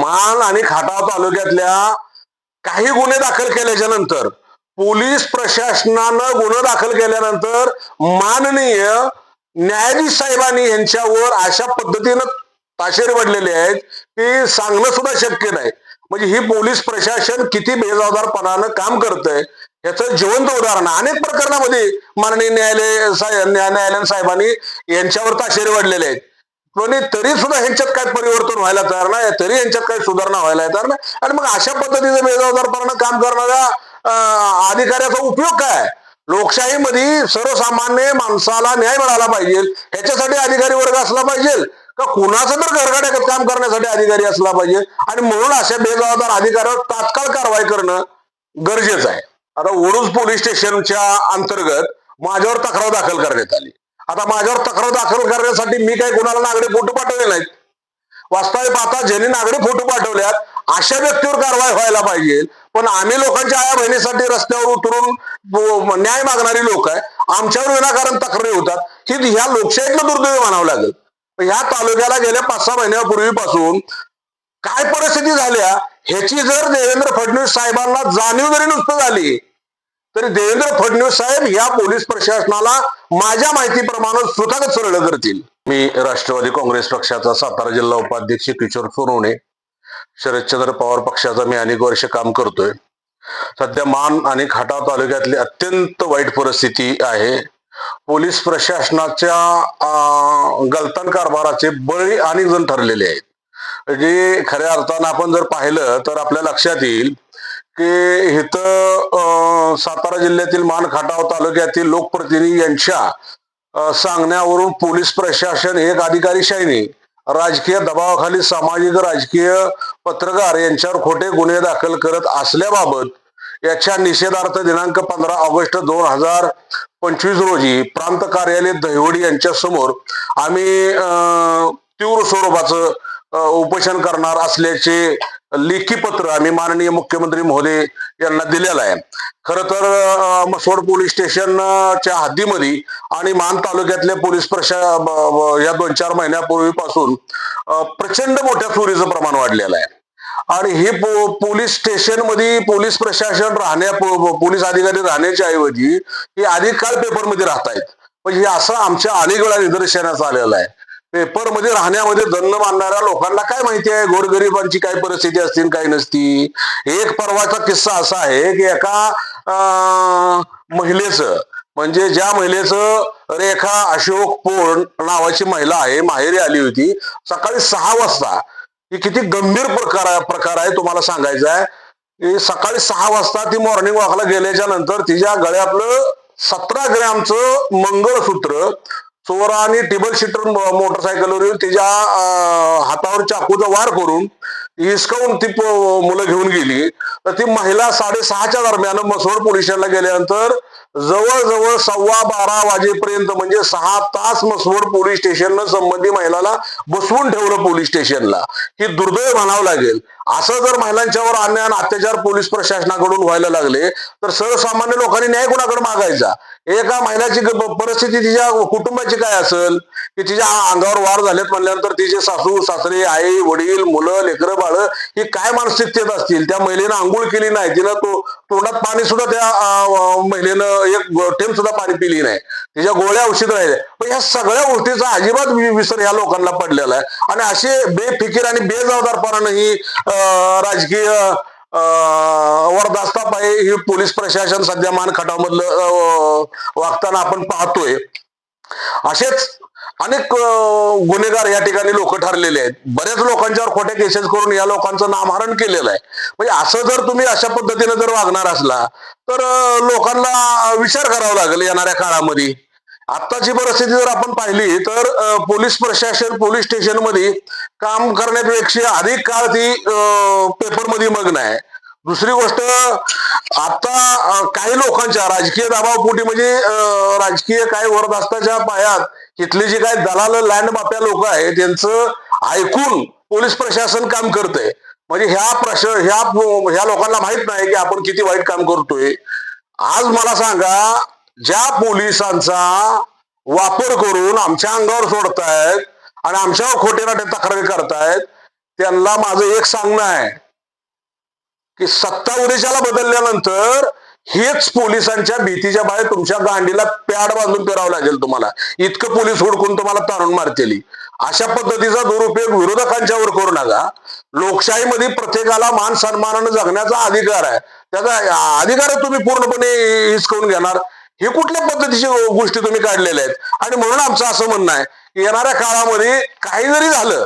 मान आणि खटाव तालुक्यातल्या काही गुन्हे दाखल केल्याच्यानंतर पोलीस प्रशासनानं गुन्हा दाखल केल्यानंतर माननीय न्यायाधीश साहेबांनी यांच्यावर अशा पद्धतीनं ताशेरी पडलेले आहेत की सांगणं सुद्धा शक्य नाही. म्हणजे ही पोलीस प्रशासन किती बेजबाबदारपणानं काम करतंय याचं जिवंत उदाहरण. अनेक प्रकरणामध्ये माननीय न्यायालय साहेब न्याय- न्यायालयीन साहेबांनी यांच्यावर ताशेरे वाढलेले आहेत. पण तरी सुद्धा ह्यांच्यात काय परिवर्तन व्हायला तयार नाही तरी यांच्यात काही सुधारणा व्हायला तयार नाही. आणि मग अशा पद्धतीचं बेजबाबदारपणानं काम करणाऱ्या अधिकाऱ्याचा उपयोग काय? लोकशाहीमध्ये सर्वसामान्य माणसाला न्याय मिळाला पाहिजे ह्याच्यासाठी अधिकारी वर्ग असला पाहिजे का कुणाचं तर घरगाड्यात काम करण्यासाठी अधिकारी असला पाहिजे? आणि म्हणून अशा बेजबाबदार अधिकाऱ्यावर तात्काळ कारवाई करणं गरजेचं आहे. आता ओरुज पोलीस स्टेशनच्या अंतर्गत माझ्यावर तक्रार दाखल करण्यात आली. आता माझ्यावर तक्रार दाखल करण्यासाठी मी काही कोणाला नागडे फोटो पाठवले नाहीत. वास्तविक पाहता ज्यांनी नागडे फोटो पाठवल्यात अशा व्यक्तीवर कारवाई व्हायला पाहिजे. पण आम्ही लोकांच्या आया बहिणीसाठी रस्त्यावर उतरून न्याय मागणारी लोक आहे. आमच्यावर विनाकारण तक्रारी होतात. ही ह्या लोकशाहीतलं दुर्दैव म्हणावं लागेल. ह्या तालुक्याला गेल्या पाच सहा महिन्यापूर्वीपासून काय परिस्थिती झाल्या ह्याची जर देवेंद्र फडणवीस साहेबांना जाणीव जरी नुसतं झाली तरी देवेंद्र फडणवीस साहेब या पोलीस प्रशासनाला माझ्या माहितीप्रमाणे स्वतःच सरळ करतील. मी राष्ट्रवादी काँग्रेस पक्षाचा सातारा जिल्हा उपाध्यक्ष किशोर सोनवणे शरदचंद्र पवार पक्षाचा मी अनेक वर्ष काम करतोय. सध्या मान आणि खटाव तालुक्यातली अत्यंत वाईट परिस्थिती आहे. पोलीस प्रशासनाच्या गलतान कारभाराचे बळी अनेक जण ठरलेले आहेत. जे खऱ्या अर्थानं आपण जर पाहिलं तर आपल्या लक्षात येईल की सातारा जिल्ह्यातील मान खटाव तालुक्यातील लोकप्रतिनिधी यांच्या सांगण्यावरून पोलीस प्रशासन एक अधिकारीशाहीने राजकीय दबावाखाली सामाजिक राजकीय पत्रकार यांच्यावर खोटे गुन्हे दाखल करत असल्याबाबत याच्या निषेधार्थ दिनांक पंधरा ऑगस्ट दोन हजार पंचवीस रोजी प्रांत कार्यालय दहिवडी यांच्या समोर आम्ही अं, तीव्र स्वरूपाचं उपोषण करणार असल्याचे लेखी पत्र आम्ही माननीय मुख्यमंत्री महोदय यांना दिलेलं आहे. खर तर मसवड पोलीस स्टेशनच्या हद्दीमध्ये आणि मान तालुक्यातल्या पोलीस प्रशा या दोन चार महिन्यापूर्वीपासून प्रचंड मोठ्या चोरीचं प्रमाण वाढलेलं आहे. आणि हे पो- पोलीस स्टेशनमध्ये पोलीस प्रशासन राहण्या पो- पोलीस अधिकारी राहण्याच्या ऐवजी हे अधिक काळ पेपरमध्ये राहतायत. म्हणजे हे असं आमच्या अनेक वेळा निदर्शनास आलेलं आहे. पेपरमध्ये राहण्यामध्ये दंड मानणाऱ्या लोकांना काय माहिती आहे? गोरगरिबांची काय परिस्थिती असतील काय नसती? एक परवाचा किस्सा असा आहे की एका अं, महिलेचं म्हणजे ज्या महिलेचं रेखा अशोक पोळ नावाची महिला आहे माहेरी आली होती सकाळी सहा वाजता. ही किती गंभीर प्रकार प्रकार आहे तुम्हाला सांगायचं आहे. सकाळी सहा वाजता ती मॉर्निंग वॉकला गेल्याच्यानंतर तिच्या गळ्यातलं सतरा ग्रॅमचं मंगळसूत्र चोराने टेबल सीटर मोटरसायकलवर येऊन तिच्या हातावर चाकूचा वार करून हिसकावून ती मुलं घेऊन गेली. तर ती महिला साडेसहाच्या दरम्यान मसवड पोलीस स्टेशनला गेल्यानंतर जवळजवळ सव्वा बारा वाजेपर्यंत म्हणजे सहा तास मसवड पोलीस स्टेशनला संबंधी महिलाला बसवून ठेवलं पोलीस स्टेशनला. ही दुर्दैव म्हणावं लागेल. असं जर महिलांच्यावर अन्याय आणि अत्याचार पोलीस प्रशासनाकडून व्हायला लागले तर सर्वसामान्य लोकांनी न्याय कोणाकडे मागायचा? एका महिलाची परिस्थिती तिच्या कुटुंबाची काय असेल? की तिच्या अंगावर वार झालेत म्हणल्यानंतर तिचे सासू सासरे आई वडील मुलं लेकरं बाळ ही काय मानसिकतेत असतील? त्या महिलेनं आंघोळ केली नाही. तिनं तो तोंडात पाणी सुद्धा त्या महिलेनं एक थेंब सुद्धा पाणी पिली नाही. तिच्या गोळ्या औषध राहिल्या. पण ह्या सगळ्या गोष्टीचा अजिबात विसर ह्या लोकांना पडलेला आहे. आणि असे बेफिकीर आणि बेजबाबदारपणानं ही राजकीय वरदास्ता पाय ही पोलीस प्रशासन सध्या मानखटामधलं वागताना आपण पाहतोय. असेच अनेक गुन्हेगार या ठिकाणी लोक ठरलेले आहेत. बऱ्याच लोकांच्यावर खोट्या केसेस करून या लोकांचं नामहरण केलेलं आहे. म्हणजे असं जर तुम्ही अशा पद्धतीने जर वागणार असला तर लोकांना विचार करावा लागेल येणाऱ्या काळामध्ये. आत्ताची परिस्थिती जर आपण पाहिली तर पोलीस प्रशासन पोलीस स्टेशनमध्ये काम करण्यापेक्षा अधिक काळ ती पेपरमध्ये मग्न आहे. दुसरी गोष्ट आता काही लोकांच्या राजकीय दाबावपोटी म्हणजे राजकीय काय वरदास्ताच्या पायात इथले जे काही दलाल लँड माफ्या लोक आहेत त्यांचं ऐकून पोलीस प्रशासन काम करतंय. म्हणजे ह्या प्रश ह्या ह्या लोकांना माहीत नाही की आपण किती वाईट काम करतोय. आज मला सांगा ज्या पोलिसांचा वापर करून आमच्या अंगावर सोडतायत आणि आमच्यावर खोटे नाटे तक्रारी करतायत त्यांना माझं एक सांगणं आहे की सत्ता उदेशाला बदलल्यानंतर हेच पोलिसांच्या भीतीच्या बाहेर तुमच्या गांडीला पॅड बांधून फिरावं लागेल तुम्हाला. इतकं पोलीस हुडकून तुम्हाला तारून मारतील. अशा पद्धतीचा दुरुपयोग विरोधकांच्यावर करू नका. लोकशाहीमध्ये प्रत्येकाला मान सन्मानानं जगण्याचा अधिकार आहे. त्याचा अधिकार तुम्ही पूर्णपणे हिसकवून घेणार. हे कुठल्या पद्धतीचे गोष्टी तुम्ही काढलेल्या आहेत? आणि म्हणून आमचं असं म्हणणं आहे की येणाऱ्या काळामध्ये काही जरी झालं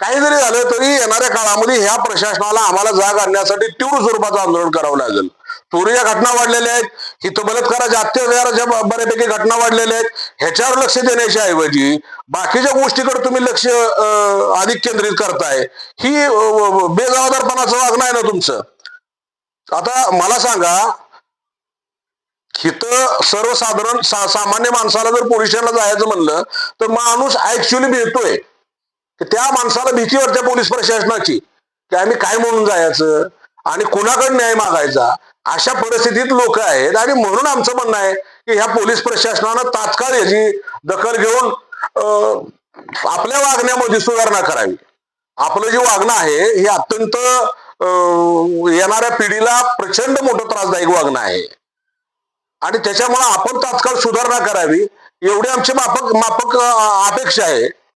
काही जरी झालं तरी येणाऱ्या काळामध्ये ह्या प्रशासनाला आम्हाला जाग आणण्यासाठी तीव्र स्वरूपाचं आंदोलन करावं लागेल. चोरीच्या घटना वाढलेल्या आहेत. हित बलात्काराच्या अत्याचाराच्या बऱ्यापैकी घटना वाढलेल्या आहेत. ह्याच्यावर लक्ष देण्याच्या ऐवजी बाकीच्या गोष्टीकडे तुम्ही लक्ष अधिक केंद्रित करताय. ही बेजबाबदारपणाचं वागणं आहे ना तुमचं? आता मला सांगा इथं सर्वसाधारण सा, सामान्य माणसाला जर पोलीस स्टेशनला जायचं म्हणलं तर माणूस ऍक्च्युली भेटतोय त्या माणसाला भीती वाटते पोलीस प्रशासनाची की आम्ही काय म्हणून जायचं? आणि कुणाकडे न्याय मागायचा? अशा परिस्थितीत लोक आहेत आणि म्हणून आमचं म्हणणं आहे की ह्या पोलीस प्रशासनानं तात्काळ याची दखल घेऊन आपल्या वागण्यामध्ये सुधारणा करावी. आपलं जे वागणं आहे हे अत्यंत येणाऱ्या पिढीला प्रचंड मोठं त्रासदायक वागणं आहे. आणि त्याच्यामुळे आपण तात्काळ सुधारणा करावी. एवढी आमची माफक माफक अपेक्षा आहे.